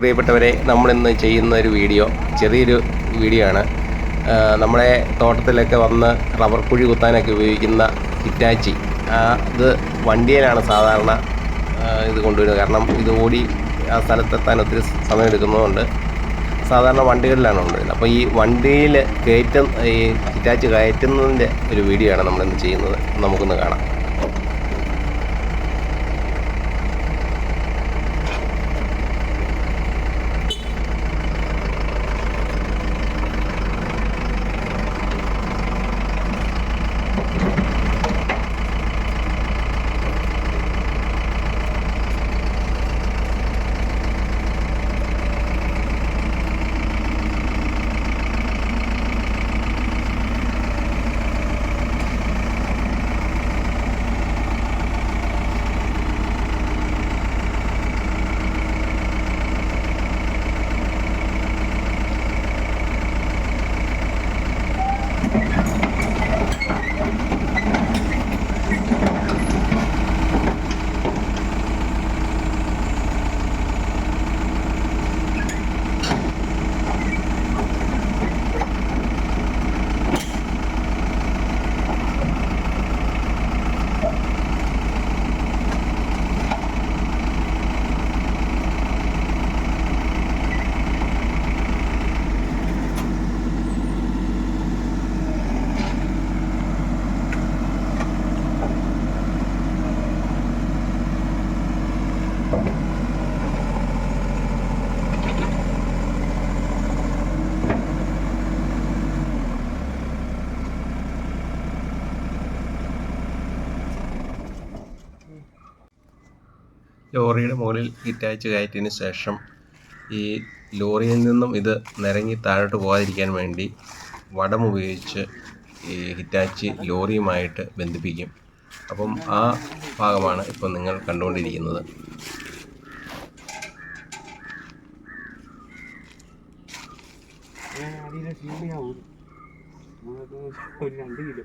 പ്രിയപ്പെട്ടവരെ നമ്മളിന്ന് ചെയ്യുന്ന ഒരു വീഡിയോ ചെറിയൊരു വീഡിയോ ആണ്. നമ്മുടെ തോട്ടത്തിലൊക്കെ വന്ന് റബ്ബർ കുഴി കുത്താനൊക്കെ ഉപയോഗിക്കുന്ന ഹിറ്റാച്ചി. ഇത് വണ്ടിയിലാണ് സാധാരണ ഇത് കൊണ്ടുവരുന്നത്. കാരണം ഇത് ഓടി ആ സ്ഥലത്തെത്താൻ ഒത്തിരി സമയം എടുക്കുന്നതുകൊണ്ട് സാധാരണ വണ്ടികളിലാണ് കൊണ്ടുവരുന്നത്. അപ്പോൾ ഈ വണ്ടിയിൽ കയറ്റും ഈ ഹിറ്റാച്ചി കയറ്റുന്നതിന്റെ ഒരു വീഡിയോ ആണ് നമ്മളിന്ന് ചെയ്യുന്നത്. നമുക്കൊന്ന് കാണാം. ലോറിയുടെ മുകളിൽ ഹിറ്റാച്ച് കയറ്റിയതിന് ശേഷം ഈ ലോറിയിൽ നിന്നും ഇത് നിരങ്ങി താഴോട്ട് പോകാതിരിക്കാൻ വേണ്ടി വടം ഉപയോഗിച്ച് ഈ ഹിറ്റാച്ചി ലോറിയുമായിട്ട് ബന്ധിപ്പിക്കും. അപ്പം ആ ഭാഗമാണ് ഇപ്പം നിങ്ങൾ കണ്ടുകൊണ്ടിരിക്കുന്നത്. ഒരു രണ്ട് കിലോ